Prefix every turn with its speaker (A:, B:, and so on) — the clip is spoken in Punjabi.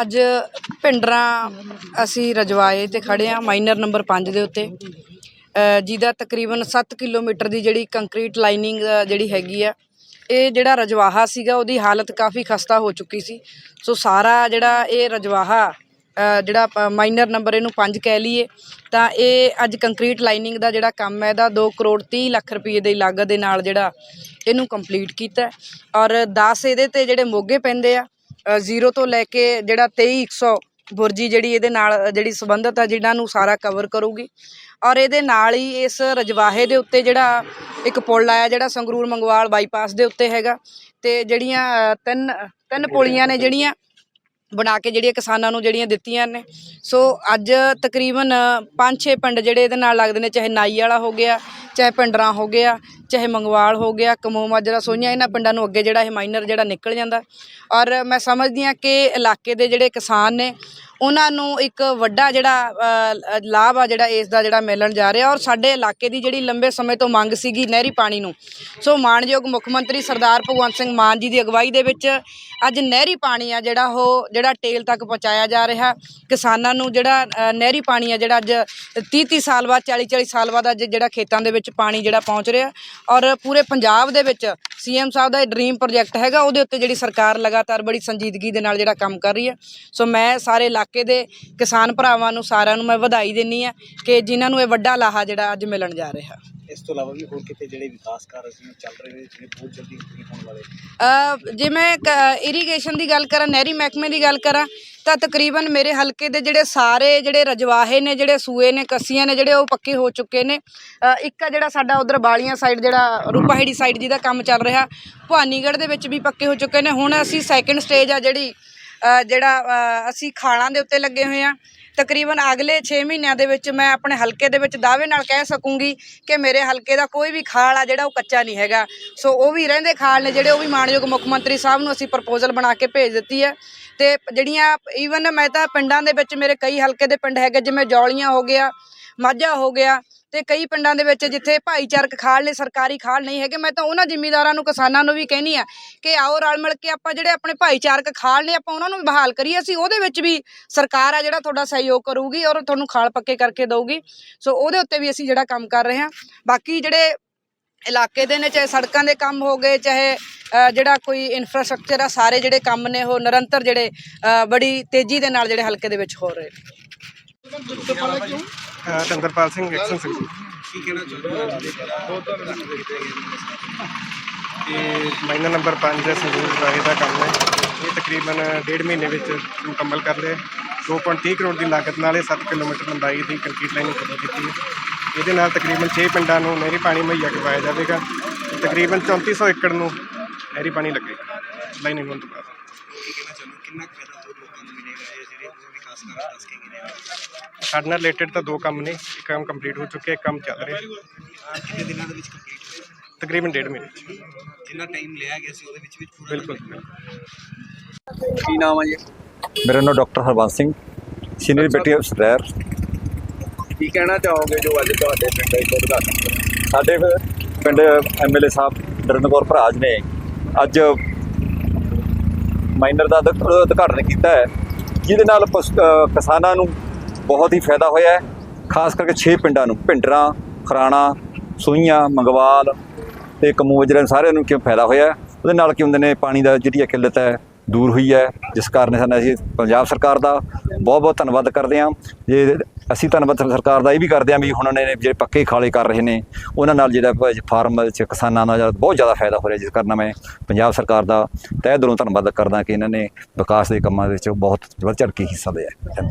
A: ਅੱਜ ਪਿੰਡਰਾਂ ਅਸੀਂ ਰਜਵਾਏ ਤੇ ਖੜੇ ਆ ਮਾਈਨਰ ਨੰਬਰ 5 ਦੇ ਉੱਤੇ। ਜਿਹਦਾ ਤਕਰੀਬਨ 7 ਕਿਲੋਮੀਟਰ ਦੀ ਜਿਹੜੀ ਕੰਕਰੀਟ ਲਾਈਨਿੰਗ ਜਿਹੜੀ ਹੈਗੀ ਆ, ਇਹ ਜਿਹੜਾ ਰਜਵਾਹਾ ਸੀਗਾ ਉਹਦੀ ਹਾਲਤ ਕਾਫੀ ਖਸਤਾ ਹੋ ਚੁੱਕੀ ਸੀ। ਸੋ ਸਾਰਾ ਜਿਹੜਾ ਇਹ ਰਜਵਾਹਾ ਜਿਹੜਾ ਮਾਈਨਰ ਨੰਬਰ ਇਹਨੂੰ 5 ਕਹਿ ਲਈਏ, ਤਾਂ ਇਹ ਅੱਜ ਕੰਕਰੀਟ ਲਾਈਨਿੰਗ ਦਾ ਜਿਹੜਾ ਕੰਮ ਹੈ, ਇਹਦਾ 2 ਕਰੋੜ 30 ਲੱਖ ਰੁਪਏ ਦੀ ਲਾਗਤ ਦੇ ਨਾਲ ਜਿਹੜਾ ਇਹਨੂੰ ਕੰਪਲੀਟ ਕੀਤਾ। ਔਰ 10 ਇਹਦੇ ਤੇ ਜਿਹੜੇ ਮੋਗੇ ਪੈਂਦੇ ਆ ਜ਼ੀਰੋ ਤੋਂ ਲੈ ਕੇ ਜਿਹੜਾ 2300 ਬੁਰਜੀ ਜਿਹੜੀ ਇਹਦੇ ਨਾਲ, ਜਿਹੜੀ ਸੰਬੰਧਿਤ ਆ ਜਿਹਨਾਂ ਨੂੰ ਸਾਰਾ ਕਵਰ ਕਰੂਗੀ। ਔਰ ਇਹਦੇ ਨਾਲ ਹੀ ਇਸ ਰਜਵਾਹੇ ਦੇ ਉੱਤੇ ਜਿਹੜਾ ਇੱਕ ਪੁਲ ਆਇਆ, ਜਿਹੜਾ ਸੰਗਰੂਰ ਮੰਗਵਾਲ ਬਾਈਪਾਸ ਦੇ ਉੱਤੇ ਹੈਗਾ। ਤੇ ਜਿਹੜੀਆਂ ਤਿੰਨ ਤਿੰਨ ਪੁਲੀਆਂ ਨੇ ਜਿਹੜੀਆਂ ਬਣਾ ਕੇ ਜਿਹੜੀਆਂ ਕਿਸਾਨਾਂ ਨੂੰ ਜਿਹੜੀਆਂ ਦਿੱਤੀਆਂ ਨੇ। ਸੋ ਅੱਜ ਤਕਰੀਬਨ 5-6 ਪਿੰਡ ਜਿਹੜੇ ਇਹਦੇ ਨਾਲ ਲੱਗਦੇ ਨੇ, ਚਾਹੇ ਨਾਈ ਵਾਲਾ ਹੋ ਗਿਆ, ਚਾਹੇ ਪਿੰਡਰਾਂ ਹੋ ਗਿਆ, ਚਾਹੇ ਮੰਗਵਾਲ ਹੋ ਗਿਆ, ਕਮੋ ਮਾਜਰਾ ਸੋਈਆਂ ਇਹਨਾਂ ਪਿੰਡਾਂ ਨੂੰ ਅੱਗੇ ਜਿਹੜਾ ਇਹ ਮਾਈਨਰ ਜਿਹੜਾ ਨਿਕਲ ਜਾਂਦਾ। ਔਰ ਮੈਂ ਸਮਝਦੀ ਹਾਂ ਕਿ ਇਲਾਕੇ ਦੇ ਜਿਹੜੇ ਕਿਸਾਨ ਨੇ ਉਹਨਾਂ ਨੂੰ ਇੱਕ ਵੱਡਾ ਜਿਹੜਾ ਲਾਭ ਆ ਜਿਹੜਾ ਇਸ ਦਾ ਜਿਹੜਾ ਮਿਲਣ ਜਾ ਰਿਹਾ ਔਰ ਸਾਡੇ ਇਲਾਕੇ ਦੀ ਜਿਹੜੀ ਲੰਬੇ ਸਮੇਂ ਤੋਂ ਮੰਗ ਸੀਗੀ ਨਹਿਰੀ ਪਾਣੀ ਨੂੰ। ਸੋ ਮਾਣਯੋਗ ਮੁੱਖ ਮੰਤਰੀ ਸਰਦਾਰ ਭਗਵੰਤ ਸਿੰਘ ਮਾਨ ਜੀ ਦੀ ਅਗਵਾਈ ਦੇ ਵਿੱਚ ਅੱਜ ਨਹਿਰੀ ਪਾਣੀ ਆ ਜਿਹੜਾ, ਉਹ ਜਿਹੜਾ ਟੇਲ ਤੱਕ ਪਹੁੰਚਾਇਆ ਜਾ ਰਿਹਾ। ਕਿਸਾਨਾਂ ਨੂੰ ਜਿਹੜਾ ਨਹਿਰੀ ਪਾਣੀ ਆ ਜਿਹੜਾ ਅੱਜ 30 30 ਸਾਲ ਬਾਅਦ 40 40 ਸਾਲ ਬਾਅਦ ਅੱਜ ਜਿਹੜਾ ਖੇਤਾਂ ਦੇ ਵਿੱਚ ਪਾਣੀ ਜਿਹੜਾ ਪਹੁੰਚ ਰਿਹਾ। ਔਰ ਪੂਰੇ ਪੰਜਾਬ ਦੇ ਵਿੱਚ ਸੀਐਮ ਸਾਹਿਬ ਦਾ ਇਹ ਡ੍ਰੀਮ ਪ੍ਰੋਜੈਕਟ ਹੈਗਾ, ਉਹਦੇ ਉੱਤੇ ਜਿਹੜੀ ਸਰਕਾਰ ਲਗਾਤਾਰ ਬੜੀ ਸੰਜੀਦਗੀ ਦੇ ਨਾਲ ਜਿਹੜਾ ਕੰਮ ਕਰ ਰਹੀ ਹੈ। ਸੋ ਮੈਂ ਸਾਰੇ ਇਲਾਕੇ ਦੇ ਕਿਸਾਨ ਭਰਾਵਾਂ ਨੂੰ ਸਾਰਿਆਂ ਨੂੰ ਮੈਂ ਵਧਾਈ ਦਿੰਨੀ ਆ ਕਿ ਜਿਨ੍ਹਾਂ ਨੂੰ ਇਹ ਵੱਡਾ ਲਾਹਾ ਜਿਹੜਾ ਅੱਜ ਮਿਲਣ ਜਾ ਰਿਹਾ।
B: ਇਸ ਤੋਂ ਇਲਾਵਾ ਵੀ ਹੋਰ ਕਿਤੇ ਜਿਹੜੇ ਵਿਕਾਸ ਕਾਰਜ ਨੇ ਚੱਲ ਰਹੇ ਨੇ ਜਿਹੜੇ ਬਹੁਤ ਜਲਦੀ ਪੂਰੇ ਹੋਣ ਵਾਲੇ
A: ਜੇ ਮੈਂ ਇਰੀਗੇਸ਼ਨ ਦੀ ਗੱਲ ਕਰਾਂ ਨਹਿਰੀ ਮਹਿਕਮੇ ਦੀ ਗੱਲ ਕਰਾਂ ਤਾਂ ਤਕਰੀਬਨ ਮੇਰੇ ਹਲਕੇ ਦੇ ਜਿਹੜੇ ਸਾਰੇ ਜਿਹੜੇ ਰਜਵਾਹੇ ਨੇ ਜਿਹੜੇ ਸੂਏ ਨੇ ਕੱਸੀਆਂ ਨੇ ਜਿਹੜੇ ਉਹ ਪੱਕੇ ਹੋ ਚੁੱਕੇ ਨੇ। ਇੱਕ ਆ ਜਿਹੜਾ ਸਾਡਾ ਉਧਰ ਬਾਲੀਆਂ ਸਾਈਡ ਜਿਹੜਾ ਰੂਪਾਹੇੜੀ ਸਾਈਡ ਜਿਹਦਾ ਕੰਮ ਚੱਲ ਰਿਹਾ ਭਵਾਨੀਗੜ੍ਹ ਦੇ ਵਿੱਚ ਵੀ ਪੱਕੇ ਹੋ ਚੁੱਕੇ ਨੇ। ਹੁਣ ਅਸੀਂ ਸੈਕੰਡ ਸਟੇਜ ਆ ਜਿਹੜੀ ਜਿਹੜਾ ਅਸੀਂ ਖਾਲਾਂ ਦੇ ਉੱਤੇ ਲੱਗੇ ਹੋਏ ਆ ਤਕਰੀਬਨ ਅਗਲੇ 6 ਮਹੀਨਿਆਂ ਦੇ ਵਿੱਚ ਮੈਂ ਆਪਣੇ ਹਲਕੇ ਦੇ ਵਿੱਚ ਦਾਅਵੇ ਨਾਲ ਕਹਿ ਸਕੂੰਗੀ ਕਿ ਮੇਰੇ ਹਲਕੇ ਦਾ ਕੋਈ ਵੀ ਖਾਲ ਆ ਜਿਹੜਾ ਉਹ ਕੱਚਾ ਨਹੀਂ ਹੈਗਾ। ਸੋ ਉਹ ਵੀ ਰਹਿੰਦੇ ਖਾਲ ਨੇ ਜਿਹੜੇ ਉਹ ਵੀ ਮਾਨਯੋਗ ਮੁੱਖ ਮੰਤਰੀ ਸਾਹਿਬ ਨੂੰ ਅਸੀਂ ਪ੍ਰਪੋਜ਼ਲ ਬਣਾ ਕੇ ਭੇਜ ਦਿੱਤੀ ਹੈ। ਤੇ ਜਿਹੜੀਆਂ ਈਵਨ ਮੈਂ ਤਾਂ ਪਿੰਡਾਂ ਦੇ ਵਿੱਚ ਮੇਰੇ ਕਈ ਹਲਕੇ ਦੇ ਪਿੰਡ ਹੈਗੇ, ਜਿਵੇਂ ਜੌਲੀਆਂ ਹੋ ਗਿਆ ਮਾਝਾ ਹੋ ਗਿਆ ਤੇ ਕਈ ਪਿੰਡਾਂ ਦੇ ਵਿੱਚ ਜਿੱਥੇ ਭਾਈਚਾਰਕ ਖਾਲ ਨੇ, ਸਰਕਾਰੀ ਖਾਲ ਨਹੀਂ ਹੈਗੇ, ਮੈਂ ਤਾਂ ਉਹਨਾਂ ਜ਼ਿਮੀਂਦਾਰਾਂ ਨੂੰ, ਕਿਸਾਨਾਂ ਨੂੰ ਵੀ ਕਹਿਨੀ ਆ ਕਿ ਆਓ ਰਲ ਮਿਲ ਕੇ ਆਪਾਂ ਜਿਹੜੇ ਆਪਣੇ ਭਾਈਚਾਰਕ ਖਾਲ ਨੇ, ਆਪਾਂ ਉਹਨਾਂ ਨੂੰ ਵੀ ਬਹਾਲ ਕਰੀਏ, ਅਸੀਂ ਉਹਦੇ ਵਿੱਚ ਵੀ ਸਰਕਾਰ ਆ ਜਿਹੜਾ ਤੁਹਾਡਾ ਸਹਿਯੋਗ ਕਰੂਗੀ ਔਰ ਤੁਹਾਨੂੰ ਖਾਲ ਪੱਕੇ ਕਰਕੇ ਦਊਗੀ। ਸੋ ਉਹਦੇ ਉੱਤੇ ਵੀ ਅਸੀਂ ਜਿਹੜਾ ਕੰਮ ਕਰ ਰਹੇ ਹਾਂ। ਬਾਕੀ ਜਿਹੜੇ ਇਲਾਕੇ ਦੇ ਨੇ, ਚਾਹੇ ਸੜਕਾਂ ਦੇ ਕੰਮ ਹੋ ਗਏ, ਚਾਹੇ ਜਿਹੜਾ ਕੋਈ ਇਨਫਰਾਸਟ੍ਰਕਚਰ ਆ, ਸਾਰੇ ਜਿਹੜੇ ਕੰਮ ਨੇ, ਉਹ ਨਿਰੰਤਰ ਜਿਹੜੇ ਬੜੀ ਤੇਜ਼ੀ ਦੇ ਨਾਲ ਜਿਹੜੇ ਹਲਕੇ ਦੇ ਵਿੱਚ ਹੋ ਰਹੇ ਨੇ।
C: ਚੰਦਰਪਾਲ ਸਿੰਘ ਐਕਸ਼ਨ ਸਿੰਘ
B: ਕੀ ਕਹਿਣਾ ਚਾਹੁੰਦੇ ਹੋ?
C: ਇਹ ਮਾਈਨਰ ਨੰਬਰ 5 ਹੈ ਸੰਗਰੂਰ ਰਾਏ ਦਾ ਕੰਮ ਹੈ। ਇਹ ਤਕਰੀਬਨ ਡੇਢ ਮਹੀਨੇ ਵਿੱਚ ਮੁਕੰਮਲ ਕਰ ਲਿਆ। 2.30 ਕਰੋੜ ਦੀ ਲਾਗਤ ਨਾਲ ਇਹ 7 ਕਿਲੋਮੀਟਰ ਲੰਬਾਈ ਦੀ ਕੰਕਰੀਟ ਲਾਈਨ ਖੜੀ ਕੀਤੀ ਹੈ। ਇਹਦੇ ਨਾਲ ਤਕਰੀਬਨ 6 ਪਿੰਡਾਂ ਨੂੰ ਨਹਿਰੀ ਪਾਣੀ ਮੁਹੱਈਆ ਕਰਵਾਇਆ ਜਾਵੇਗਾ। ਤਕਰੀਬਨ 3400 ਏਕੜ ਨੂੰ ਨਹਿਰੀ ਪਾਣੀ ਲੱਗੇਗਾ। ਲਾਈਨਿੰਗ ਹੋਣ ਤੋਂ ਬਾਅਦ।
B: ਕੀ ਕਹਿਣਾ ਚਾਹੁੰਦੇ ਹੋ ਕਿੰਨਾ ਕੁ ਫਾਇਦਾ ਹੋਰ ਲੋਕਾਂ ਨੂੰ ਮਿਲੇਗਾ ਇਹ ਜਿਹੜੇ ਹੋਰ ਵਿਕਾਸ ਕਾਰਜ ਦੱਸ ਕੇ ਗਏ ਨੇ
C: ਸਾਡੇ ਨਾਲ ਰਿਲੇਟਡ ਤਾਂ ਦੋ ਕੰਮ ਨੇ। ਇੱਕ ਕੰਮ ਕੰਪਲੀਟ ਹੋ ਚੁੱਕਿਆ ਇੱਕ ਕੰਮ ਚੱਲ ਰਿਹਾ।
B: ਕਿੰਨੇ ਦਿਨਾਂ ਦੇ ਵਿੱਚ ਕੰਪਲੀਟ ਹੋਏਗਾ
C: ਤਕਰੀਬਨ ਡੇਢ ਮਹੀਨੇ।
B: ਜਿੰਨਾ ਟਾਈਮ ਲਿਆ ਗਿਆ ਸੀ ਉਹਦੇ ਵਿੱਚ ਵਿੱਚ ਪੂਰਾ?
C: ਬਿਲਕੁਲ।
B: ਕੀ ਨਾਮ ਹੈ ਜੀ?
D: ਮੇਰਾ ਨਾਮ doctor Harbans Singh senior battery of ਸਟਰੈਰ।
B: ਕੀ ਕਹਿਣਾ ਚਾਹੋਗੇ ਜੋ ਅੱਜ ਤੁਹਾਡੇ ਪਿੰਡ ਵਿੱਚ ਉਦਘਾਟਨ
D: ਸਾਡੇ ਪਿੰਡ ਐਮਐਲਏ ਸਾਹਿਬ ਨਰਿੰਦਰ ਭਰਾਜ ਨੇ ਅੱਜ ਮਾਈਨਰ ਦਾ ਉਦਘਾਟਨ ਕੀਤਾ ਹੈ, ਜਿਹਦੇ ਨਾਲ ਪਸ- ਕਿਸਾਨਾਂ ਨੂੰ ਬਹੁਤ ਹੀ ਫਾਇਦਾ ਹੋਇਆ ਹੈ, ਖਾਸ ਕਰਕੇ 6 ਪਿੰਡਾਂ ਨੂੰ, ਭਿੰਡਰਾਂ, ਖਰਾਣਾ, ਸੂਈਆਂ, ਮੰਗਵਾਲ ਤੇ ਕਮੂਜਰਨ ਸਾਰਿਆਂ ਨੂੰ ਕਿਉਂ ਫਾਇਦਾ ਹੋਇਆ ਉਹਦੇ ਨਾਲ ਕੀ ਹੁੰਦੇ ਨੇ, ਪਾਣੀ ਦਾ ਜਿਹੜੀ ਇਹ ਕਿੱਲਤ ਹੈ ਦੂਰ ਹੋਈ ਹੈ, ਜਿਸ ਕਾਰਨ ਸਾਨੂੰ ਅਸੀਂ ਪੰਜਾਬ ਸਰਕਾਰ ਦਾ ਬਹੁਤ ਬਹੁਤ ਧੰਨਵਾਦ ਕਰਦੇ ਹਾਂ। ਜੇ ਅਸੀਂ ਧੰਨਵਾਦ ਸਰਕਾਰ ਦਾ ਇਹ ਵੀ ਕਰਦੇ ਹਾਂ ਵੀ ਹੁਣ ਨੇ ਜਿਹੜੇ ਪੱਕੇ ਖਾਲੇ ਕਰ ਰਹੇ ਨੇ, ਉਹਨਾਂ ਨਾਲ ਜਿਹੜਾ ਫਾਰਮ 'ਚ ਕਿਸਾਨਾਂ ਦਾ ਬਹੁਤ ਜ਼ਿਆਦਾ ਫਾਇਦਾ ਹੋ ਰਿਹਾ, ਜਿਸ ਕਾਰਨ ਮੈਂ ਪੰਜਾਬ ਸਰਕਾਰ ਦਾ ਤਹਿ ਦਿਲੋਂ ਧੰਨਵਾਦ ਕਰਦਾ ਕਿ ਇਹਨਾਂ ਨੇ ਵਿਕਾਸ ਦੇ ਕੰਮਾਂ ਵਿੱਚ ਬਹੁਤ ਵੱਧ ਚੜ੍ਹ ਕੇ ਹਿੱਸਾ ਲਿਆ। ਧੰਨਵਾਦ।